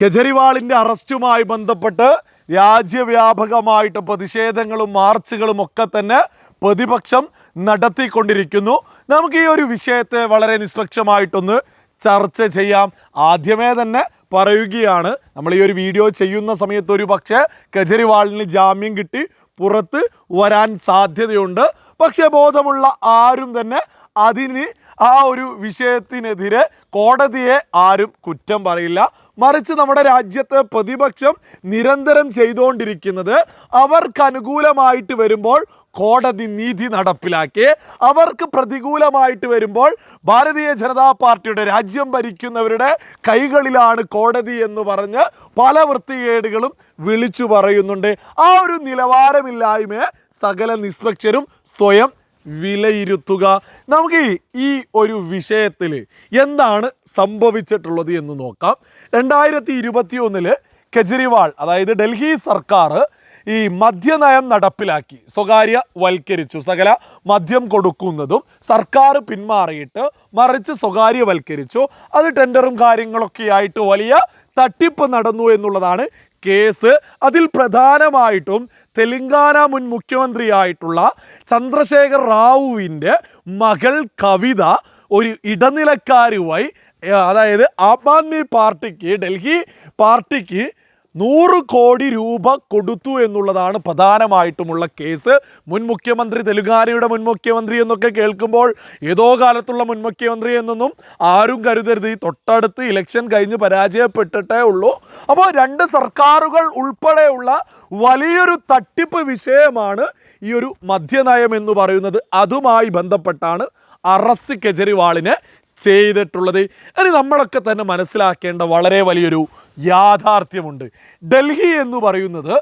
കെജ്രിവാളിന്റെ അറസ്റ്റുമായി ബന്ധപ്പെട്ട് രാജ്യവ്യാപകമായിട്ട് പ്രതിഷേധങ്ങളും മാർച്ചുകളും ഒക്കെ തന്നെ പ്രതിപക്ഷം നടത്തിക്കൊണ്ടിരിക്കുന്നു. നമുക്ക് ഈ ഒരു വിഷയത്തെ വളരെ നിഷ്പക്ഷമായിട്ടൊന്ന് ചർച്ച ചെയ്യാം. ആദ്യമേ തന്നെ പറയുകയാണ്. നമ്മൾ ഈ ഒരു വീഡിയോ ചെയ്യുന്ന സമയത്ത് ഒരു പക്ഷേ കെജ്രിവാളിന് ജാമ്യം കിട്ടി പുറത്ത് വരാൻ സാധ്യതയുണ്ട്. പക്ഷേ ബോധമുള്ള ആരും തന്നെ അതിന് ആ ഒരു വിഷയത്തിനെതിരെ കോടതിയെ ആരും കുറ്റം പറയില്ല. മറിച്ച് നമ്മുടെ രാജ്യത്തെ പ്രതിപക്ഷം നിരന്തരം ചെയ്തുകൊണ്ടിരിക്കുന്നത് അവർക്ക് അനുകൂലമായിട്ട് വരുമ്പോൾ കോടതി നീതി നടപ്പിലാക്കി. അവർക്ക് പ്രതികൂലമായിട്ട് വരുമ്പോൾ ഭാരതീയ ജനതാ പാർട്ടിയുടെ രാജ്യം ഭരിക്കുന്നവരുടെ കൈകളിലാണ് കോടതി എന്ന് പറഞ്ഞ് പല വൃത്തികേടുകളും വിളിച്ചു പറയുന്നുണ്ട്. ആ ഒരു നിലവാരമില്ലായ്മയെ സകല നിഷ്പക്ഷരും സ്വയം വിലയിരുത്തുക. നമുക്ക് ഈ- ഒരു വിഷയത്തിൽ എന്താണ് സംഭവിച്ചിട്ടുള്ളത് എന്ന് നോക്കാം. രണ്ടായിരത്തി ഇരുപത്തി ഒന്നിൽ കെജ്രിവാൾ അതായത് ഡൽഹി സർക്കാർ ഈ മദ്യനയം നടപ്പിലാക്കി. സ്വകാര്യ വൽക്കരിച്ചു. സകല മദ്യം കൊടുക്കുന്നതും സർക്കാർ പിന്മാറിയിട്ട് മറിച്ച് സ്വകാര്യ വൽക്കരിച്ചു അത് ടെൻഡറും കാര്യങ്ങളൊക്കെ ആയിട്ട് വലിയ തട്ടിപ്പ് നടന്നു എന്നുള്ളതാണ് കേസ്. അതിൽ പ്രധാനമായിട്ടും തെലങ്കാന മുൻ മുഖ്യമന്ത്രിയായിട്ടുള്ള ചന്ദ്രശേഖർ റാവുവിന്റെ മകൾ കവിത ഒരു ഇടനിലക്കാരുമായി അതായത് ആം ആദ്മി പാർട്ടിക്ക് ഡൽഹി പാർട്ടിക്ക് നൂറ് കോടി രൂപ കൊടുത്തു എന്നുള്ളതാണ് പ്രധാനമായിട്ടുമുള്ള കേസ്. മുൻ മുഖ്യമന്ത്രി തെലുങ്കാനയുടെ മുൻ മുഖ്യമന്ത്രി എന്നൊക്കെ കേൾക്കുമ്പോൾ ഏതോ കാലത്തുള്ള മുൻ മുഖ്യമന്ത്രി എന്നൊന്നും ആരും കരുതരുത്. ഈ തൊട്ടടുത്ത് ഇലക്ഷൻ കഴിഞ്ഞ് പരാജയപ്പെട്ടിട്ടേ ഉള്ളൂ. അപ്പോൾ രണ്ട് സർക്കാരുകൾ ഉൾപ്പെടെയുള്ള വലിയൊരു തട്ടിപ്പ് വിഷയമാണ് ഈ ഒരു മദ്യനയം എന്ന് പറയുന്നത്. അതുമായി ബന്ധപ്പെട്ടാണ് അറസ്റ്റ് കെജ്രിവാളിനെ ചെയ്തിട്ടുള്ളത്. ഇനി നമ്മളൊക്കെ തന്നെ മനസ്സിലാക്കേണ്ട വളരെ വലിയൊരു യാഥാർത്ഥ്യമുണ്ട്. ഡൽഹി എന്ന് പറയുന്നത്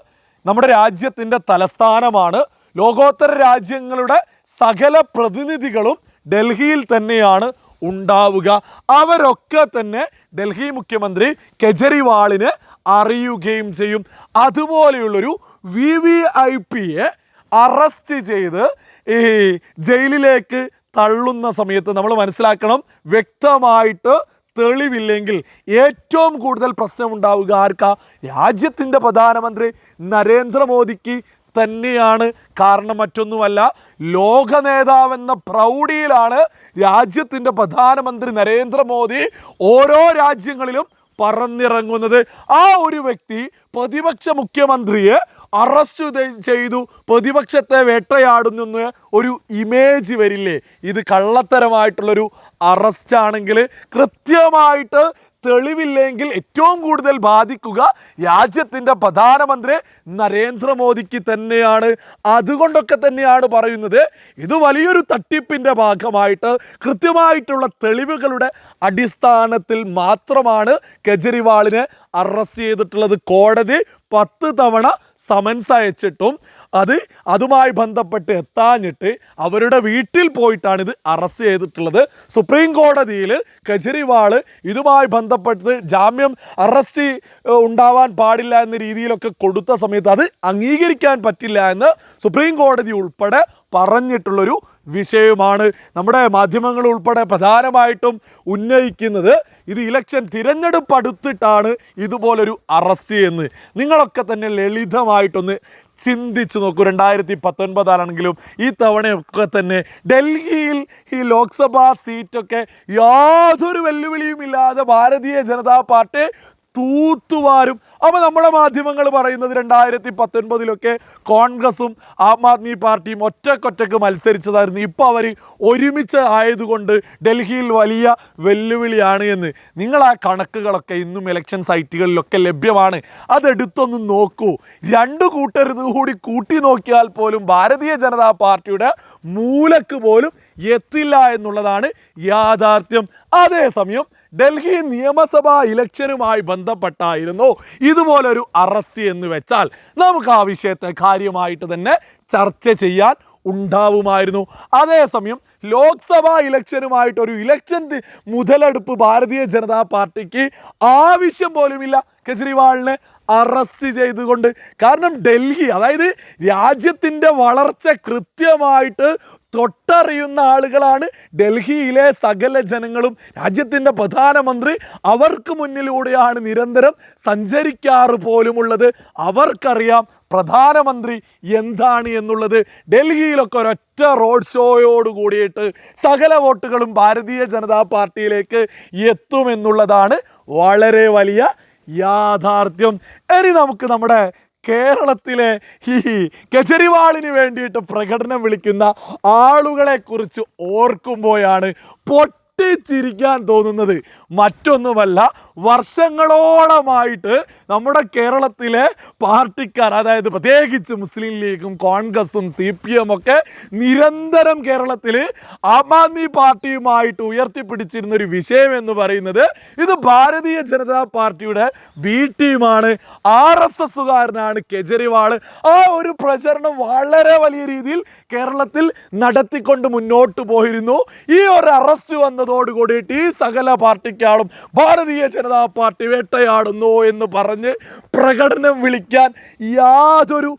നമ്മുടെ രാജ്യത്തിന്റെ തലസ്ഥാനമാണ്. ലോകോത്തര രാജ്യങ്ങളുടെ സകല പ്രതിനിധികളും ഡൽഹിയിൽ തന്നെയാണ് ഉണ്ടാവുക. അവരൊക്കെ തന്നെ ഡൽഹി മുഖ്യമന്ത്രി കെജ്രിവാളിന് അറിയുകയും ചെയ്യും. അതുപോലെയുള്ളൊരു വി വി ഐ പിയെ അറസ്റ്റ് ചെയ്ത് ഈ ജയിലിലേക്ക് തള്ളുന്ന സമയത്ത് നമ്മൾ മനസ്സിലാക്കണം വ്യക്തമായിട്ട് തെളിവില്ലെങ്കിൽ ഏറ്റവും കൂടുതൽ പ്രശ്നം ഉണ്ടാവുക ആർക്കാ? രാജ്യത്തിന്റെ പ്രധാനമന്ത്രി നരേന്ദ്രമോദിക്ക് തന്നെയാണ്. കാരണം മറ്റൊന്നുമല്ല ലോക നേതാവെന്ന പ്രൗഢിയിലാണ് രാജ്യത്തിന്റെ പ്രധാനമന്ത്രി നരേന്ദ്രമോദി ഓരോ രാജ്യങ്ങളിലും പറന്നിറങ്ങുന്നത്. ആ ഒരു വ്യക്തി പ്രതിപക്ഷ മുഖ്യമന്ത്രിയെ അറസ്റ്റ് ചെയ്തു. പ്രതിപക്ഷത്തെ വേട്ടയാടുന്ന ഒരു ഇമേജ് വരില്ലേ? ഇത് കള്ളത്തരമായിട്ടുള്ളൊരു അറസ്റ്റാണെങ്കിൽ കൃത്യമായിട്ട് തെളിവില്ലെങ്കിൽ ഏറ്റവും കൂടുതൽ ബാധിക്കുക രാജ്യത്തിന്റെ പ്രധാനമന്ത്രി നരേന്ദ്രമോദിക്ക് തന്നെയാണ്. അതുകൊണ്ടൊക്കെ തന്നെയാണ് പറയുന്നത്. ഇത് വലിയൊരു തട്ടിപ്പിന്റെ ഭാഗമായിട്ട് കൃത്യമായിട്ടുള്ള തെളിവുകളുടെ അടിസ്ഥാനത്തിൽ മാത്രമാണ് കെജ്രിവാളിനെ അറസ്റ്റ് ചെയ്തിട്ടുള്ളത്. കോടതി പത്ത് തവണ സമൻസ് അയച്ചിട്ടും അത് അതുമായി ബന്ധപ്പെട്ട് എത്താഞ്ഞിട്ട് അവരുടെ വീട്ടിൽ പോയിട്ടാണ് ഇത് അറസ്റ്റ് ചെയ്തിട്ടുള്ളത്. സുപ്രീം കോടതിയിൽ കെജ്രിവാൾ ഇതുമായി ബന്ധപ്പെട്ട് ജാമ്യം അറസ്റ്റ് ഉണ്ടാവാൻ പാടില്ല എന്ന രീതിയിലൊക്കെ കൊടുത്ത സമയത്ത് അത് അംഗീകരിക്കാൻ പറ്റില്ല എന്ന് സുപ്രീം കോടതി ഉൾപ്പെടെ പറഞ്ഞിട്ടുള്ളൊരു വിഷയമാണ് നമ്മുടെ മാധ്യമങ്ങൾ ഉൾപ്പെടെ പ്രധാനമായിട്ടും ഉന്നയിക്കുന്നത്. ഇത് ഇലക്ഷൻ തിരഞ്ഞെടുപ്പ് അടുത്തിട്ടാണ് ഇതുപോലൊരു അറസ്റ്റ് എന്ന്. നിങ്ങളൊക്കെ തന്നെ ലളിതമായിട്ടൊന്ന് ചിന്തിച്ചു നോക്കൂ. രണ്ടായിരത്തി പത്തൊൻപതാണെങ്കിലും ഈ തവണയൊക്കെ തന്നെ ഡൽഹിയിൽ ഈ ലോക്സഭാ സീറ്റൊക്കെ യാതൊരു വെല്ലുവിളിയും ഇല്ലാതെ ഭാരതീയ ജനതാ പാർട്ടി തൂത്തുവാരും. അപ്പോൾ നമ്മുടെ മാധ്യമങ്ങൾ പറയുന്നത് രണ്ടായിരത്തി പത്തൊൻപതിലൊക്കെ കോൺഗ്രസും ആം ആദ്മി പാർട്ടിയും ഒറ്റക്കൊറ്റക്ക് മത്സരിച്ചതായിരുന്നു. ഇപ്പോൾ അവർ ഒരുമിച്ച് ആയതുകൊണ്ട് ഡൽഹിയിൽ വലിയ വെല്ലുവിളിയാണ് എന്ന്. നിങ്ങൾ ആ കണക്കുകളൊക്കെ ഇന്നും ഇലക്ഷൻ സൈറ്റുകളിലൊക്കെ ലഭ്യമാണ്. അതെടുത്തൊന്ന് നോക്കൂ. രണ്ട് കൂട്ടരുത് കൂടി കൂട്ടി നോക്കിയാൽ പോലും ഭാരതീയ ജനതാ പാർട്ടിയുടെ മൂലക്ക് പോലും എത്തില്ല എന്നുള്ളതാണ് യാഥാർത്ഥ്യം. അതേസമയം ഡൽഹി നിയമസഭാ ഇലക്ഷനുമായി ബന്ധപ്പെട്ടായിരുന്നു. ഇതുപോലൊരു അറസ്റ്റ് എന്ന് വെച്ചാൽ നമുക്ക് ആ വിഷയത്തെ കാര്യമായിട്ട് തന്നെ ചർച്ച ചെയ്യാൻ ഉണ്ടാവുമായിരുന്നു. അതേസമയം ലോക്സഭാ ഇലക്ഷനുമായിട്ട് ഒരു ഇലക്ഷൻ മുതലെടുപ്പ് ഭാരതീയ ജനതാ പാർട്ടിക്ക് ആവശ്യം പോലുമില്ല. കെജ്രിവാളിനെ അറസ്റ്റ് ചെയ്തുകൊണ്ട്. കാരണം ഡൽഹി അതായത് രാജ്യത്തിന്റെ വളർച്ച കൃത്യമായിട്ട് തൊട്ടറിയുന്ന ആളുകളാണ് ഡൽഹിയിലെ സകല ജനങ്ങളും. രാജ്യത്തിന്റെ പ്രധാനമന്ത്രി അവർക്ക് മുന്നിലൂടെയാണ് നിരന്തരം സഞ്ചരിക്കാറ് പോലുമുള്ളത്. അവർക്കറിയാം പ്രധാനമന്ത്രി എന്താണ് എന്നുള്ളത് ഡൽഹിയിലൊക്കെ ഒരൊറ്റ റോഡ് ഷോയോട് കൂടിയിട്ട് സകല വോട്ടുകളും ഭാരതീയ ജനതാ പാർട്ടിയിലേക്ക് എത്തുമെന്നുള്ളതാണ് വളരെ വലിയ യാഥാർത്ഥ്യം. ഇനി നമുക്ക് നമ്മുടെ കേരളത്തിലെ ഈ കെജ്രിവാളിന് വേണ്ടിയിട്ട് പ്രകടനം വിളിക്കുന്ന ആളുകളെ കുറിച്ച് ഓർക്കുമ്പോഴാണ് പൊട്ടിച്ചിരിക്കാൻ തോന്നുന്നത് മറ്റൊന്നുമല്ല വർഷങ്ങളോളമായിട്ട് നമ്മുടെ കേരളത്തിലെ പാർട്ടിക്കാർ അതായത് പ്രത്യേകിച്ച് മുസ്ലിം ലീഗും കോൺഗ്രസും സി പി എം ഒക്കെ നിരന്തരം കേരളത്തിൽ ആം ആദ്മി പാർട്ടിയുമായിട്ട് ഉയർത്തിപ്പിടിച്ചിരുന്ന ഒരു വിഷയം എന്ന് പറയുന്നത് ഇത് ഭാരതീയ ജനതാ പാർട്ടിയുടെ ബി ടീമാണ്. ആർ എസ് എസ്സുകാരനാണ് കെജ്രിവാൾ. ആ ഒരു പ്രചരണം വളരെ വലിയ രീതിയിൽ കേരളത്തിൽ നടത്തിക്കൊണ്ട് മുന്നോട്ട് പോയിരുന്നു. ഈ ഒരു അറസ്റ്റ് വന്നതോട് കൂടിയിട്ട് ഈ സകല പാർട്ടിക്കാളും ഭാരതീയ ജനതാ പാർട്ടി വേട്ടയാടുന്നു എന്ന് പറഞ്ഞ് പ്രകടനം വിളിക്കാൻ യാതൊരു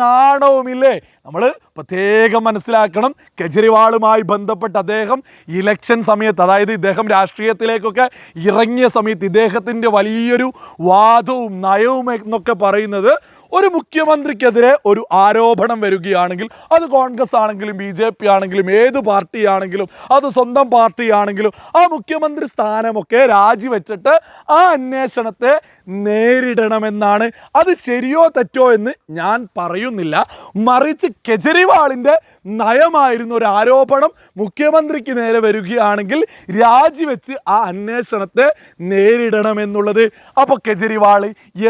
നാണവുമില്ലേ? നമ്മൾ പ്രത്യേകം മനസ്സിലാക്കണം. കെജ്രിവാളുമായി ബന്ധപ്പെട്ട് അദ്ദേഹം ഇലക്ഷൻ സമയത്ത് അതായത് ഇദ്ദേഹം രാഷ്ട്രീയത്തിലേക്കൊക്കെ ഇറങ്ങിയ സമയത്ത് ഇദ്ദേഹത്തിന്റെ വലിയൊരു വാദവും നയവും എന്നൊക്കെ പറയുന്നത് ഒരു മുഖ്യമന്ത്രിക്കെതിരെ ഒരു ആരോപണം വരികയാണെങ്കിൽ അത് കോൺഗ്രസ് ആണെങ്കിലും ബി ജെ പി ആണെങ്കിലും ഏത് പാർട്ടിയാണെങ്കിലും അത് സ്വന്തം പാർട്ടിയാണെങ്കിലും ആ മുഖ്യമന്ത്രി സ്ഥാനമൊക്കെ രാജിവെച്ചിട്ട് ആ അന്വേഷണത്തെ നേരിടണമെന്നാണ്. അത് ശരിയോ തെറ്റോ എന്ന് ഞാൻ പറയുന്നില്ല. മറിച്ച് കെജ്രിവാളിന്റെ നയമായിരുന്നു ഒരു ആരോപണം മുഖ്യമന്ത്രിക്ക് നേരെ വരികയാണെങ്കിൽ രാജിവെച്ച് ആ അന്വേഷണത്തെ നേരിടണമെന്നുള്ളത്. അപ്പോൾ കെജ്രിവാൾ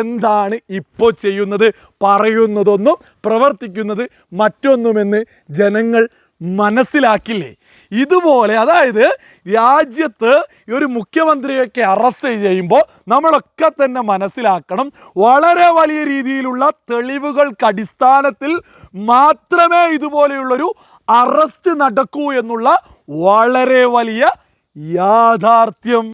എന്താണ് ഇപ്പോൾ ചെയ്യുന്നത്? പറയുന്നതൊന്നും പ്രവർത്തിക്കുന്നത് മറ്റൊന്നുമെന്ന് ജനങ്ങൾ മനസ്സിലാക്കില്ലേ? ഇതുപോലെ അതായത് രാജ്യത്ത് ഒരു മുഖ്യമന്ത്രിയൊക്കെ അറസ്റ്റ് ചെയ്യുമ്പോൾ നമ്മളൊക്കെ തന്നെ മനസ്സിലാക്കണം വളരെ വലിയ രീതിയിലുള്ള തെളിവുകൾക്ക് അടിസ്ഥാനത്തിൽ മാത്രമേ ഇതുപോലെയുള്ളൊരു അറസ്റ്റ് നടക്കൂ എന്നുള്ള വളരെ വലിയ യാഥാർത്ഥ്യം.